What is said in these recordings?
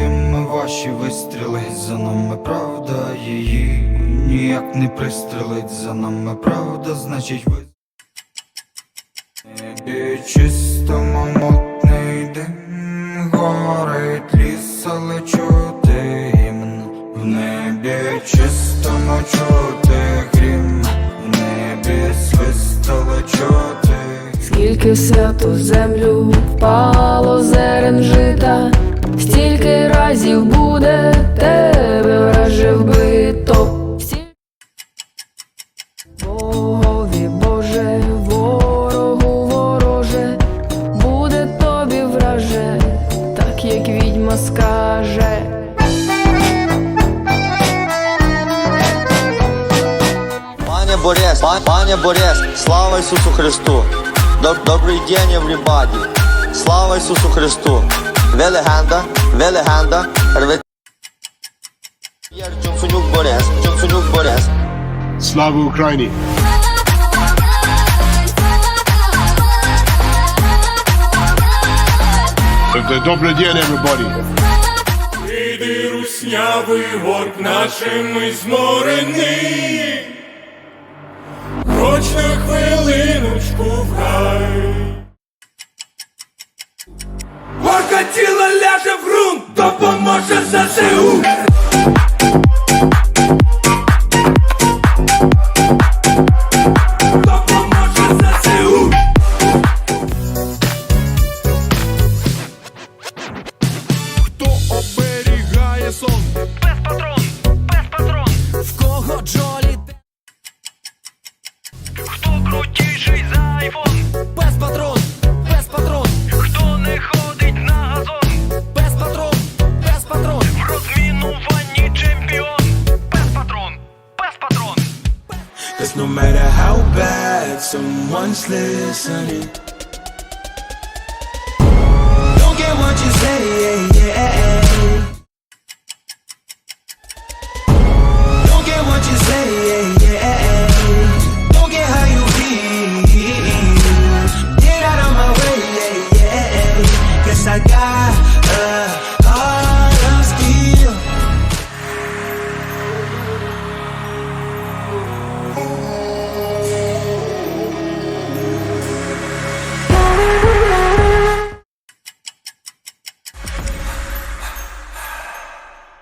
значить ваші вистріли. За нами правда її ніяк не пристрелить. За нами правда, значить ви. Чистому мутний дим Горить ліс, але чути гімн В небі чистому чути грім В небі свист, але чути Скільки свято землю впало зерен жита, стільки разів буде тебе враже вбито. Богові Боже, ворогу вороже, буде тобі враже, так як відьма скаже. Пане Борис, пан- пане Борис, слава Ісусу Христу. Доб- Добрий день, everybody. Слава Ісусу Христу. Ви легенда, ви легенда. Рве... Я Джонсонюк Борис, Джонсонюк Борис. Слава Україні! Добрий день, everybody! Іди руснявий горб нашим зморений, Хоч на хвилиночку в рай. Горка тіло ляже в грунт, допоможе ЗСУ.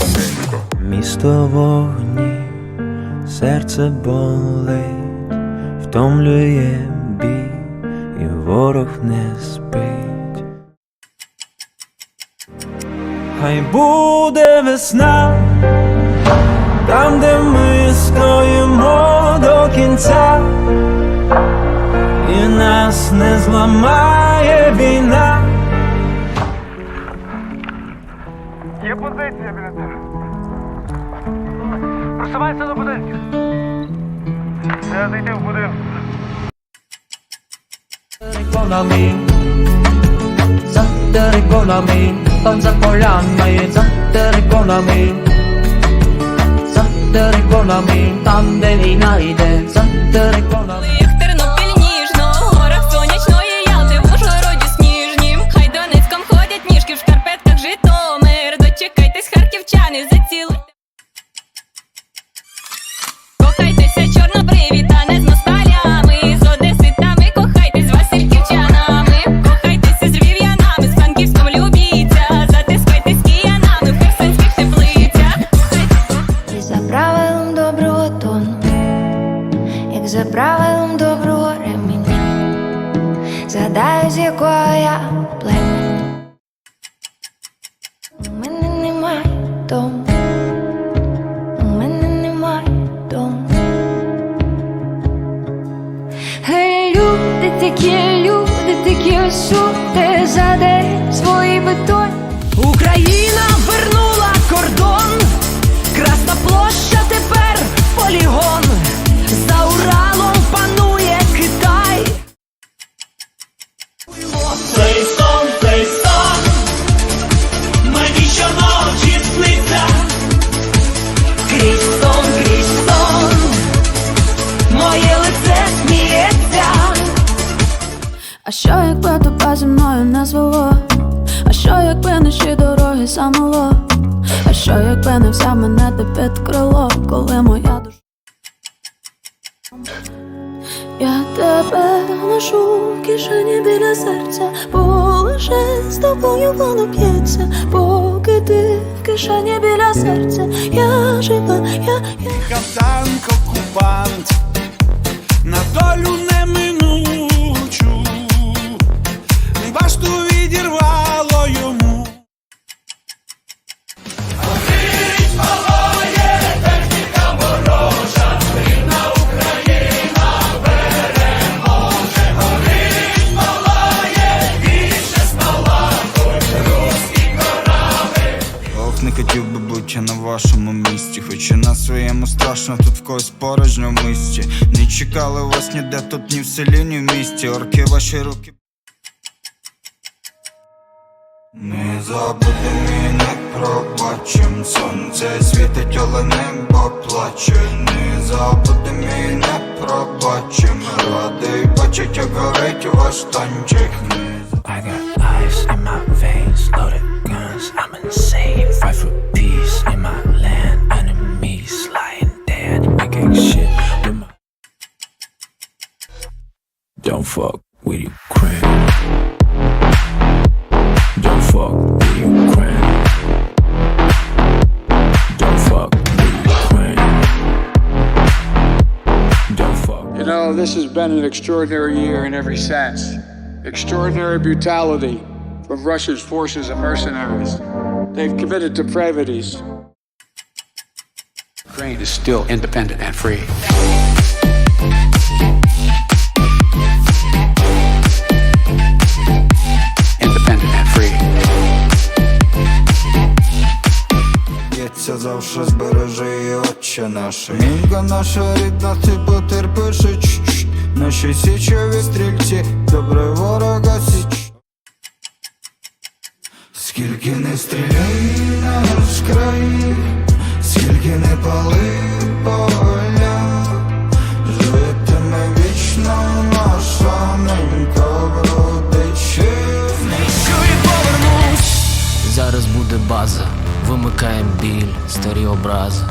Бензика. Місто вогні, серце болить, втомлює бій, і ворог не спить. Хай буде весна, там, де ми стоїмо до кінця, і нас не зламає війна. Просувайся до будинків. Треба зайти в будинок. kolami Za cztery kolami Pan za polami Za cztery kolami Za cztery kolami Tam де війна йде За cztery Такі люди, такі усюди за день свої бетон. Україна вернула кордон, Красна площа тепер полігон. Що якби тебе зі мною не звело? А що якби наші дороги замело? А що якби не взяв мене ти під крило, коли моя душа Я тебе ношу в кишені біля серця, бо лише з тобою воно п'ється, поки ти в кишені біля серця, я жива, я, я Каптанк окупант на долю неминучу, башту відірвало йому. Не хотів би на вашому місці, хоч і на своєму страшно, тут в когось порожньо в мисті. Не чекали вас ніде, тут ні в селі, ні в місті. Орки ваші руки. Не забудемо і не пробачим Сонце світить, але небо плаче Не забудемо і не пробачим Радий бачить, як горить ваш танчик Не I got ice in my veins, loaded guns. I'm insane. Fight for peace in my land. Enemies lying dead. Making shit with my. Don't fuck with Ukraine. Know, this has been an extraordinary year in every sense. Extraordinary brutality from Russia's forces and mercenaries. They've committed depravities. Ukraine is still independent and free. Б'ється завше збережи і отче наше Мінка наша рідна, ти потерпиш Наші січові стрільці, добре ворога січ. Скільки не стріляй на наш край, скільки не пали поля, житиме вічно наша ненька в родичівні. Зараз буде база, вимикаєм біль, старі образи.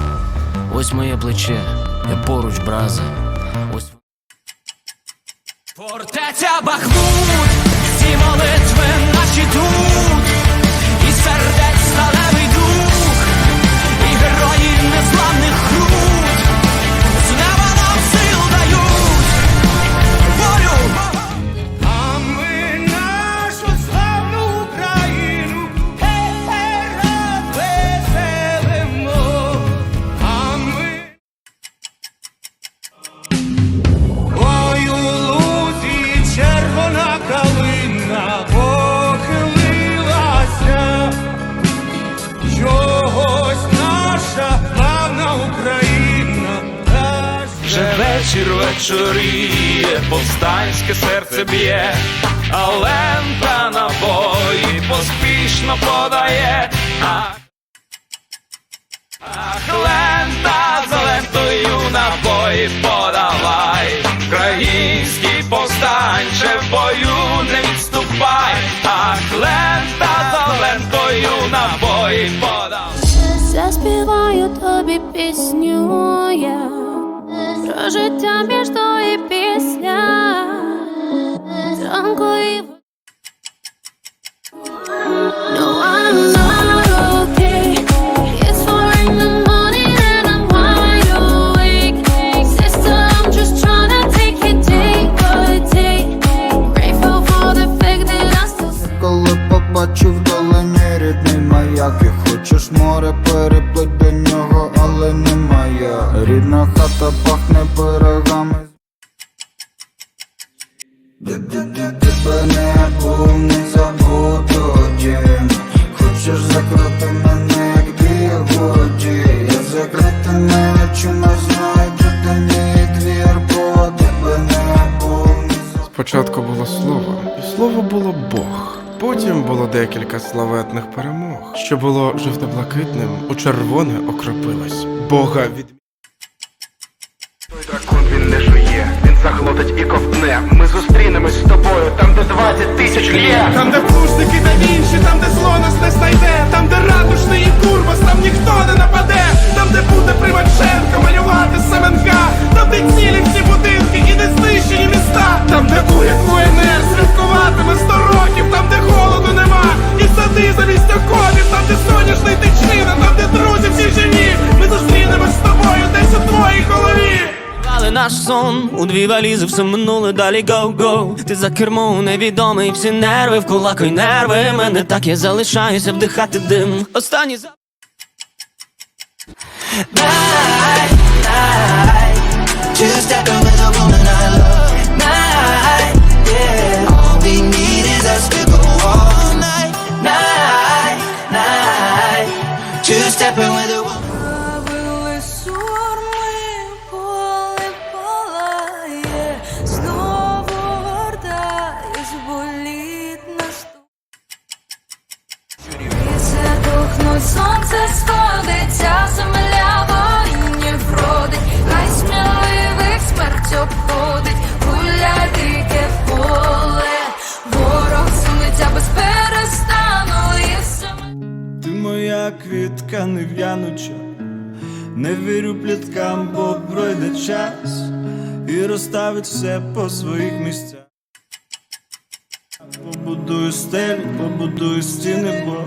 Ось моє плече, я поруч браза. Ось Фортеця Бахмут, вечір вечоріє, повстанське серце б'є, а лента набої поспішно подає. Ах, лента за лентою набої подавай, Український повстанче в бою не відступай, Ах, лента за лентою набої подавай. Заспіваю тобі пісню я про життя між то і пісня. Зранку і в- No, I'm not Коли побачив вдалині рідний маяк І хочеш море переплить до не моя Рідна хата пахне пирогами. Тебе не був, не забуду дім Хочеш закрити мене, як бігоді Я закритими очима знайду де мій двір Бо тебе не був, не Спочатку було слово, і слово було було декілька славетних перемог. Що було жовто-блакитним, у червоне окропилось. Бога від Той дракон він не жує, він заглотить і ковтне. Ми зустрінемось з тобою, там де 20 тисяч лє. Там, де плужники та інші, там, де зло нас не знайде, там, де ратушний і курбас, там ніхто не нападе, там, де буде Примаченко малювати Семенка, там, де цілі всі будинки і де знищені міста, там, де уряд УНР там, де соняшний тичина, там, де друзі всі живі, ми зустрінемось з тобою десь у твоїй голові. Але наш сон у дві валізи все минуле далі гоу-гоу Ти за кермом невідомий, всі нерви в кулаку й нерви Мене так я залишаюся вдихати дим Останній за... Just step in with a woman I love. Night, yeah. Правили сурми, поле палає, знову вертаюсь, боліт наступ. Віце сонце сходиться, земля воїнів родить, хай сміливих смерть обходить, гуляй квітка нев'януча, не вірю пліткам, бо пройде час і розставить все по своїх місцях. Побудую стелю, побудую стіни, бо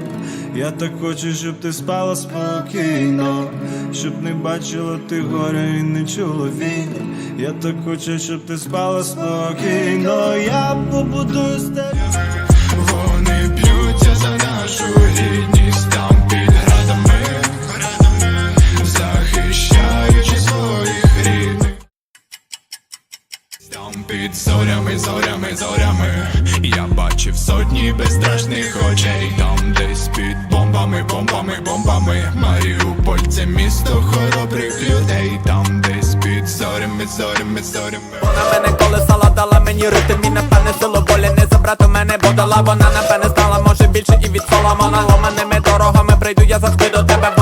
я так хочу, щоб ти спала спокійно, щоб не бачила ти горя і не чула він. Я так хочу, щоб ти спала спокійно, я побудую стелю. Вони б'ються за нашу гідність бачив сотні безстрашних очей. Там десь під бомбами, бомбами, бомбами. Маріуполь це місто хоробрих людей. Там десь під зорями, зорями, зорями Вона мене колесала, дала мені ритм і напевне силу волі не забрати мене, бо дала вона напевне стала, може більше і від Соломона Ломаними дорогами прийду, я завжди до тебе,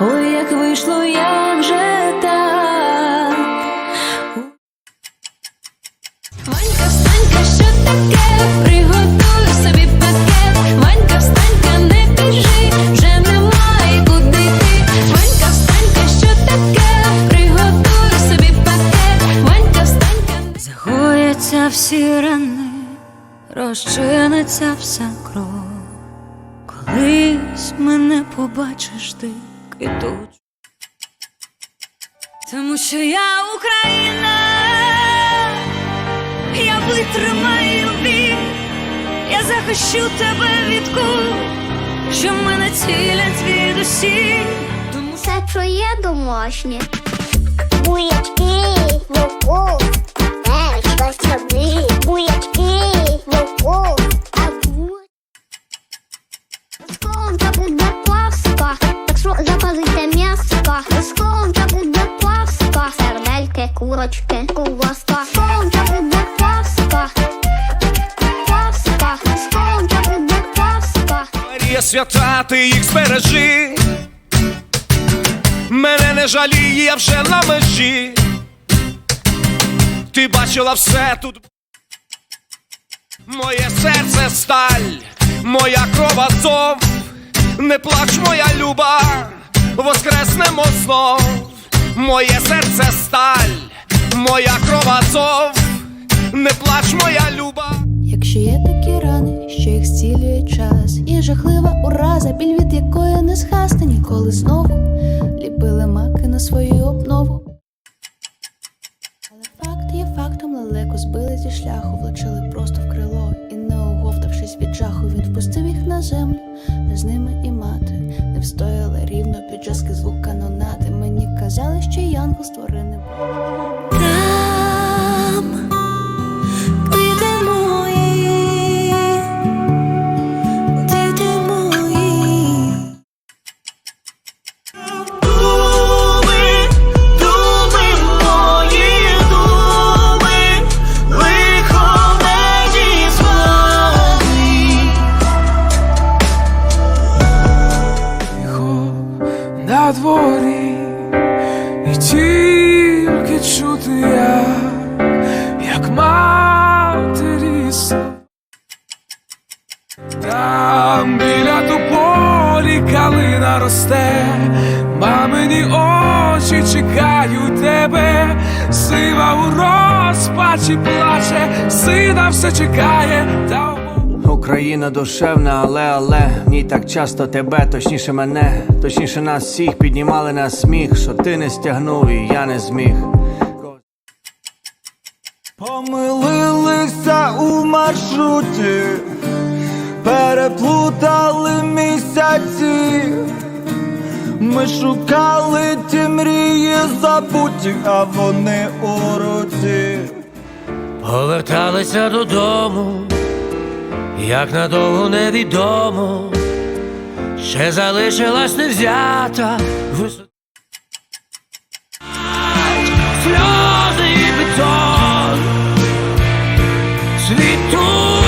ой, як вийшло, як же так. Ванька, встанька, що таке? Приготуй собі пакет. Ванька, встанька, не біжи, вже немає куди йти. Ванька, встанька, що таке? Приготуй собі пакет. Ванька, встанька, загояться всі рани, розчиниться вся кров. Колись мене побачиш ти квітуть. Тому що я Україна, я витримаю бій, я захищу тебе від кул, що мене цілять від усіх. Тому Це твоє домашнє. Буячки, луку, ей, собі. Буячки, луку, запалите м'яска. Сконка буде паска, сердельки, курочки, куваска. Сконка буде паска. Сконка буде паска. Марія свята, ти їх збережи Мене не жаліє, я вже на межі Ти бачила все тут Моє серце сталь, моя кров азов Не плач, моя люба, воскреснемо знов, моє серце сталь, моя кров азов, не плач, моя люба. Якщо є такі рани, що їх зцілює час, і жахлива ураза, біль від якої не згасне ніколи знову. Ліпили маки на свою обнову. Але факт є Фактом лелеку збили зі шляху, влучили просто в крило, і, не оговтавшись від жаху, він впустив їх на землю, з ними і не встояла рівно під жорсткий звук канонати. Мені казали, що янгол створений. Сива у розпачі плаче, сина все чекає, та Україна душевна, але але в ній так часто тебе, точніше мене, точніше нас всіх піднімали на сміх, що ти не стягнув і я не зміг. Помилилися у маршруті, переплутали місяці. Ми шукали ті мрії, забуті, а вони у руці. Поверталися додому, як надовго невідомо, ще залишилась невзята. Сльози і бетон світу.